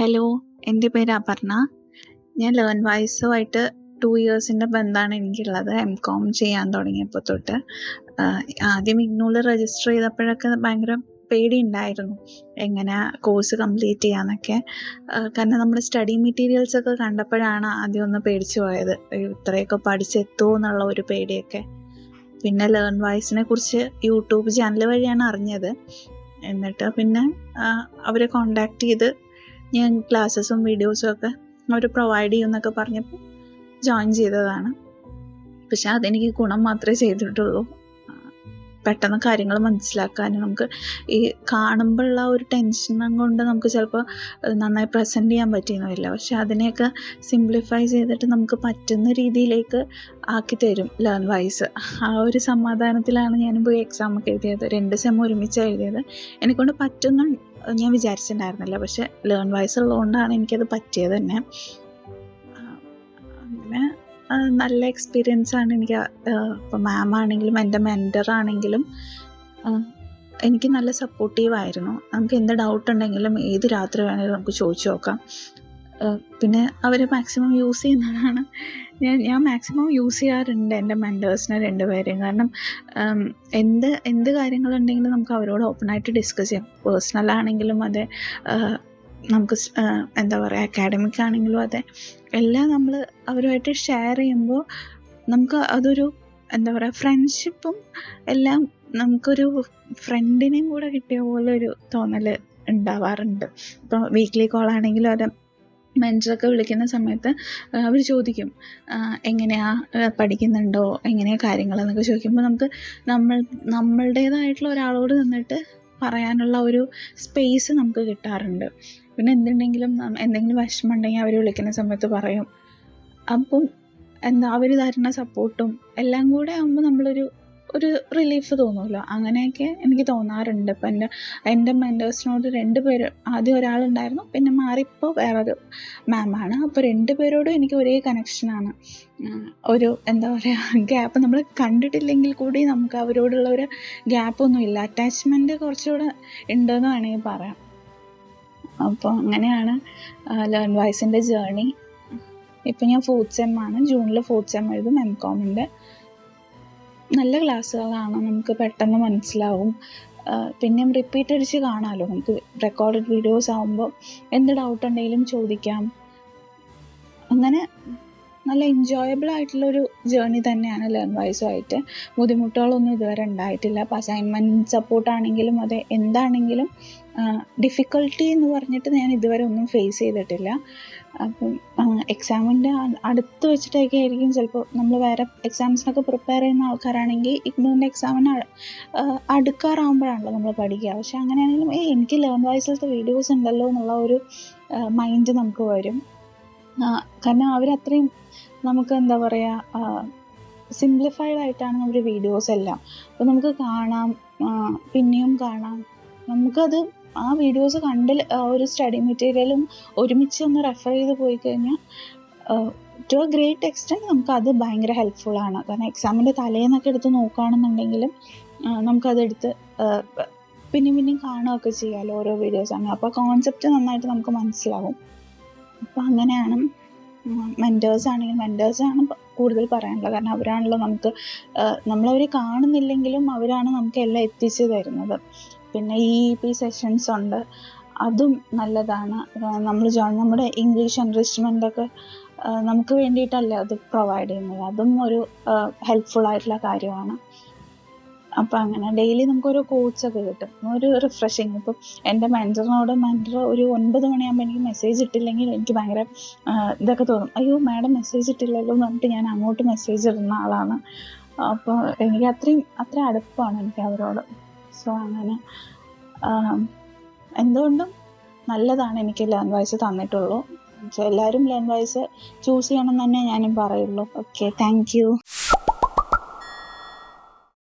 Hello എന്റെ പേര് അപർണ. ഞാൻ ലേൺ വൈസുമായിട്ട് ടു ഇയേഴ്സിന്റെ ബന്ധമാണ് എനിക്കുള്ളത്. എം കോം ചെയ്യാൻ തുടങ്ങിയപ്പോൾ തൊട്ട്. ആദ്യം ഇഗ്നൂളിൽ രജിസ്റ്റർ ചെയ്തപ്പോഴൊക്കെ ഭയങ്കര പേടി ഉണ്ടായിരുന്നു എങ്ങനെ കോഴ്സ് കംപ്ലീറ്റ് ചെയ്യാന്നൊക്കെ. കാരണം നമ്മുടെ സ്റ്റഡി മെറ്റീരിയൽസ് ഒക്കെ കണ്ടപ്പോഴാണ് ആദ്യം ഒന്ന് പേടിച്ചു പോയത്. ഇത്രയൊക്കെ പഠിച്ചെത്തുമോ എന്നുള്ള ഒരു പേടിയൊക്കെ. പിന്നെ ലേൺ വൈസിനെ കുറിച്ച് യൂട്യൂബ് ചാനൽ വഴിയാണ് അറിഞ്ഞത്. എന്നിട്ട് പിന്നെ അവരെ കോണ്ടാക്ട് ചെയ്ത് ഞാൻ ക്ലാസ്സസും വീഡിയോസും ഒക്കെ അവർ പ്രൊവൈഡ് ചെയ്യുമെന്നൊക്കെ പറഞ്ഞപ്പോൾ ജോയിൻ ചെയ്തതാണ്. പക്ഷെ അതെനിക്ക് ഗുണം മാത്രമേ ചെയ്തിട്ടുള്ളൂ. പെട്ടെന്ന് കാര്യങ്ങൾ മനസ്സിലാക്കാനും നമുക്ക് ഈ കാണുമ്പോഴുള്ള ഒരു ടെൻഷനും കൊണ്ട് നമുക്ക് ചിലപ്പോൾ നന്നായി പ്രസന്റ് ചെയ്യാൻ പറ്റിയെന്ന് പക്ഷെ അതിനെയൊക്കെ സിംപ്ലിഫൈ ചെയ്തിട്ട് നമുക്ക് പറ്റുന്ന രീതിയിലേക്ക് ആക്കി തരും ലേൺ വൈസ് ആ ഒരു സമാധാനത്തിലാണ് ഞാൻ പോയി എക്സാം ഒക്കെ എഴുതിയത്. രണ്ട് സെം ഒരുമിച്ച് എഴുതിയത്. എന്നെക്കൊണ്ട് പറ്റുന്ന ഞാൻ വിചാരിച്ചിട്ടുണ്ടായിരുന്നില്ല. പക്ഷെ ലേൺ വൈസ് ഉള്ളതുകൊണ്ടാണ് എനിക്കത് പറ്റിയത് തന്നെ. നല്ല എക്സ്പീരിയൻസ് ആണ് എനിക്ക് ഇപ്പോൾ മാം ആണെങ്കിലും എന്റെ മെന്റർ ആണെങ്കിലും എനിക്ക് നല്ല സപ്പോർട്ടീവ് ആയിരുന്നു. നമുക്ക് എന്ത് ഡൗട്ട് ഉണ്ടെങ്കിലും ഏത് രാത്രി വേണമെങ്കിലും നമുക്ക് ചോദിച്ചു നോക്കാം. പിന്നെ അവർ മാക്സിമം യൂസ് ചെയ്യുന്നതാണ്. ഞാൻ ഞാൻ മാക്സിമം യൂസ് ചെയ്യാറുണ്ട് എന്റെ മെന്റേഴ്സിനെ രണ്ടുപേരെയും. കാരണം എന്ത് എന്ത് കാര്യങ്ങളുണ്ടെങ്കിലും നമുക്ക് അവരോട് ഓപ്പണായിട്ട് ഡിസ്കസ് ചെയ്യാം. പേഴ്സണൽ ആണെങ്കിലും അതെ നമുക്ക് എന്താ പറയുക അക്കാഡമിക് ആണെങ്കിലും അതെ. എല്ലാം നമ്മൾ അവരുമായിട്ട് ഷെയർ ചെയ്യുമ്പോൾ നമുക്ക് അതൊരു എന്താ പറയുക ഫ്രണ്ട്ഷിപ്പും എല്ലാം നമുക്കൊരു ഫ്രണ്ടിനെയും കൂടെ കിട്ടിയ പോലെ ഒരു തോന്നൽ ഉണ്ടാവാറുണ്ട്. ഇപ്പോൾ വീക്ക്ലി കോൾ ആണെങ്കിലും അതെ മെന്ററൊക്കെ വിളിക്കുന്ന സമയത്ത് അവർ ചോദിക്കും എങ്ങനെയാണ് എങ്ങനെയാ പഠിക്കുന്നുണ്ടോ എങ്ങനെയാ കാര്യങ്ങളെന്നൊക്കെ ചോദിക്കുമ്പോൾ നമുക്ക് നമ്മൾ നമ്മളുടേതായിട്ടുള്ള ഒരാളോട് നിന്നിട്ട് പറയാനുള്ള ഒരു സ്പേസ് നമുക്ക് കിട്ടാറുണ്ട്. പിന്നെ എന്തുണ്ടെങ്കിലും എന്തെങ്കിലും വിഷമം ഉണ്ടെങ്കിൽ അവർ വിളിക്കുന്ന സമയത്ത് പറയും. അപ്പം എന്താ അവർ തരുന്ന സപ്പോർട്ടും എല്ലാം കൂടെ ആകുമ്പോൾ നമ്മളൊരു ഒരു റിലീഫ് തോന്നുമല്ലോ അങ്ങനെയൊക്കെ എനിക്ക് തോന്നാറുണ്ട്. ഇപ്പം എന്റെ എന്റെ മെന്റേഴ്സിനോട് രണ്ട് പേര് ആദ്യം ഒരാളുണ്ടായിരുന്നു പിന്നെ മാറിപ്പോൾ വേറൊരു മാമാണ് അപ്പോൾ രണ്ട് പേരോടും എനിക്ക് ഒരേ കണക്ഷനാണ് ഒരു എന്താ പറയുക ഗ്യാപ്പ് നമ്മൾ കണ്ടിട്ടില്ലെങ്കിൽ കൂടി നമുക്ക് അവരോടുള്ള ഒരു ഗ്യാപ്പൊന്നും ഇല്ല അറ്റാച്ച്മെന്റ് കുറച്ചുകൂടെ ഉണ്ടെന്ന് വേണമെങ്കിൽ പറയാം. അപ്പോൾ അങ്ങനെയാണ് ലേൺ വൈസിന്റെ ജേർണി ഇപ്പം ഞാൻ ഫോർത്ത് സെം ആണ്. ജൂണിൽ ഫോർത്ത് സെം എഴുതും എം കോമിന്റെ നല്ല ക്ലാസ്സുകളാണ്. നമുക്ക് പെട്ടെന്ന് മനസ്സിലാവും. പിന്നെയും റിപ്പീറ്റ് അടിച്ച് കാണാമല്ലോ നമുക്ക് റെക്കോർഡഡ് വീഡിയോസ് ആകുമ്പോൾ എന്ത് ഡൗട്ട് ഉണ്ടെങ്കിലും ചോദിക്കാം. അങ്ങനെ നല്ല എൻജോയബിൾ ആയിട്ടുള്ള ഒരു ജേർണി തന്നെയാണ് ലേൺ വൈസുമായിട്ട് ബുദ്ധിമുട്ടുകളൊന്നും ഇതുവരെ ഉണ്ടായിട്ടില്ല. അപ്പോൾ അസൈൻമെന്റ് സപ്പോർട്ടാണെങ്കിലും അതെ എന്താണെങ്കിലും ഡിഫിക്കൽട്ടി എന്ന് പറഞ്ഞിട്ട് ഞാൻ ഇതുവരെ ഒന്നും ഫേസ് ചെയ്തിട്ടില്ല. അപ്പം എക്സാമിന്റെ അടുത്ത് വെച്ചിട്ടൊക്കെ ആയിരിക്കും ചിലപ്പോൾ നമ്മൾ വേറെ എക്സാംസിനൊക്കെ പ്രിപ്പയർ ചെയ്യുന്ന ആൾക്കാരാണെങ്കിൽ ഇഗ്നോറിന്റെ എക്സാമിന് അടുക്കാറാകുമ്പോഴാണല്ലോ നമ്മൾ പഠിക്കുക. പക്ഷെ അങ്ങനെയാണെങ്കിലും ഏ എനിക്ക് ലേൺ വൈസിലത്തെ വീഡിയോസ് ഉണ്ടല്ലോ എന്നുള്ള ഒരു മൈൻഡ് നമുക്ക് വരും. കാരണം അവരത്രയും നമുക്ക് എന്താ പറയുക സിംപ്ലിഫൈഡ് ആയിട്ടാണ് നമ്മുടെ വീഡിയോസ് എല്ലാം. അപ്പോൾ നമുക്ക് കാണാം പിന്നെയും കാണാം. നമുക്കത് ആ വീഡിയോസ് കണ്ട് ഒരു സ്റ്റഡി മെറ്റീരിയലും ഒരുമിച്ച് ഒന്ന് റെഫർ ചെയ്ത് പോയി കഴിഞ്ഞാൽ ടു എ ഗ്രേറ്റ് എക്സ്റ്റെന്റ് നമുക്കത് ഭയങ്കര ഹെൽപ്ഫുള്ളാണ് കാരണം എക്സാമിന്റെ തലേന്നൊക്കെ എടുത്ത് നോക്കുകയാണെന്നുണ്ടെങ്കിലും നമുക്കതെടുത്ത് പിന്നെയും പിന്നെയും കാണുകയൊക്കെ ചെയ്യാമല്ലോ ഓരോ വീഡിയോസ് ആണ് അപ്പോൾ കോൺസെപ്റ്റ് നന്നായിട്ട് നമുക്ക് മനസ്സിലാവും. അപ്പോൾ അങ്ങനെയാണ്. മെന്റേഴ്സ് ആണെങ്കിൽ ആണ് കൂടുതൽ പറയാനുള്ളത്. കാരണം അവരാണല്ലോ നമുക്ക് നമ്മളവരെ കാണുന്നില്ലെങ്കിലും അവരാണ് നമുക്ക് എല്ലാം എത്തിച്ചു തരുന്നത്. പിന്നെ ഇ പി സെഷൻസ് ഉണ്ട്. അതും നല്ലതാണ്. നമ്മൾ ജോ നമ്മുടെ ഇംഗ്ലീഷ് എൻറിച്ച്മെന്റ് ഒക്കെ നമുക്ക് വേണ്ടിയിട്ടല്ലേ അത് പ്രൊവൈഡ് ചെയ്യുന്നത്. അതും ഒരു ഹെൽപ്ഫുൾ ആയിട്ടുള്ള കാര്യമാണ്. അപ്പം അങ്ങനെ ഡെയിലി നമുക്കൊരു കോച്ച് ഒക്കെ കിട്ടും. ഒരു റിഫ്രഷിങ് ഇപ്പം എന്റെ മെന്ററിനോട് മെന്റർ ഒരു ഒൻപത് മണിയാകുമ്പോൾ എനിക്ക് മെസ്സേജ് ഇട്ടില്ലെങ്കിൽ എനിക്ക് ഭയങ്കര ഇതൊക്കെ തോന്നും. അയ്യോ മാഡം മെസ്സേജ് ഇട്ടില്ലല്ലോ എന്ന് പറഞ്ഞിട്ട് ഞാൻ അങ്ങോട്ട് മെസ്സേജ് ഇടുന്ന ആളാണ്. അപ്പോൾ എനിക്ക് അത്രയും അത്ര അടുപ്പമാണ് എനിക്ക് അവരോട്. സോ അങ്ങനെ എന്തുകൊണ്ടും നല്ലതാണ് എനിക്ക് ലേൺ വോയിസ് തന്നിട്ടുള്ളൂ. എല്ലാവരും ലേൺ വോയിസ് ചൂസ് ചെയ്യണം തന്നെ ഞാനും പറയുള്ളൂ. Okay thank